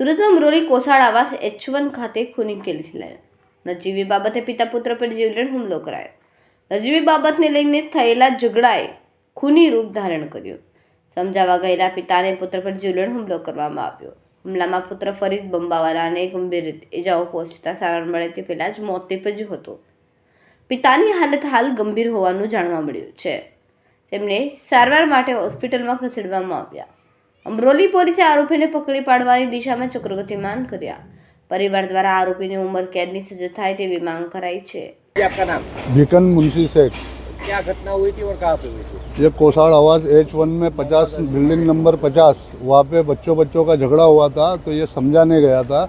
સુરતમાં મુરલી કોસાળ આવાસ H one ખાતે ખૂની કેલી લાયો નજીવી બાબતે પિતા પુત્ર પર જીવલેણ હુમલો કરાયો. નજીવી બાબતને લઈને થયેલા ઝઘડાએ ખૂની રૂપ ધારણ કર્યું. સમજાવવા ગયેલા પિતાને પુત્ર પર જીવલેણ હુમલો કરવામાં આવ્યો. હુમલામાં પુત્ર ફરીદ બંબાવાલાને ગંભીર રીતે ઇજાઓ પહોંચતા સારવાર મળે તે પહેલાં જ મોત નીપજ્યું હતું. પિતાની હાલત હાલ ગંભીર હોવાનું જાણવા મળ્યું છે તેમને સારવાર માટે હોસ્પિટલમાં ખસેડવામાં આવ્યા અમરોલી પોલીસે આરોપીને પકડી પાડવાની દિશામાં ચક્રગતિમાન કર્યા પરિવાર દ્વારા આરોપીની ઉંમર કેદની સજા થાય તેવી માંગ કરાઈ છે ये आपका नाम भिकन मुंशी शेख क्या घटना हुई थी और कहाँ पे हुई थी ये कोसाड़ आवास एच वन में पचास बिल्डिंग नंबर पचास वहाँ पे बच्चों बच्चों का झगड़ा हुआ था तो ये समझाने गया था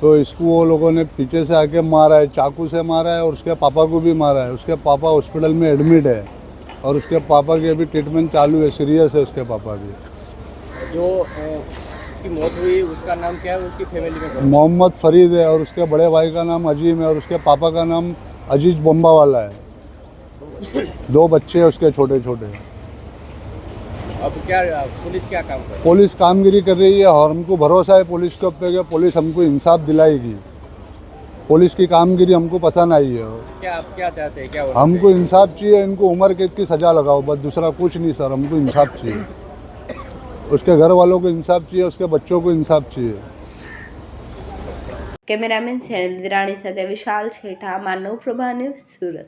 तो इसको वो लोगों ने पीछे से आके मारा है चाकू से मारा है और उसके पापा को भी मारा है। उसके पापा हॉस्पिटल में एडमिट है और उसके पापा की अभी ट्रीटमेंट चालू है सीरियस है उसके पापा की। जो उसकी मौत हुई उसका नाम क्या है उसकी फैमिली में मोहम्मद फरीद है और उसके बड़े भाई का नाम अजीम है और उसके पापा का नाम अज़ीज़ बम्बा वाला है। दो बच्चे हैं उसके छोटे छोटे अब क्या अ, पुलिस क्या काम कर पुलिस कामगिरी कर रही है और हमको भरोसा है पुलिस के ऊपर कि पुलिस हमको इंसाफ दिलाएगी पुलिस की कामगिरी हमको पसंद आई है क्या आप क्या चाहते हैं क्या होना हमको इंसाफ चाहिए इनको उम्र कैद की सजा लगाओ बस दूसरा कुछ नहीं सर हमको इंसाफ चाहिए उसके घर वालों को इंसाफ चाहिए उसके बच्चों को इंसाफ चाहिए કેમેરામેન સેનલ વિરાણી સાથે વિશાલ છેઠા માનવ પ્રભા ન્યૂઝ સુરત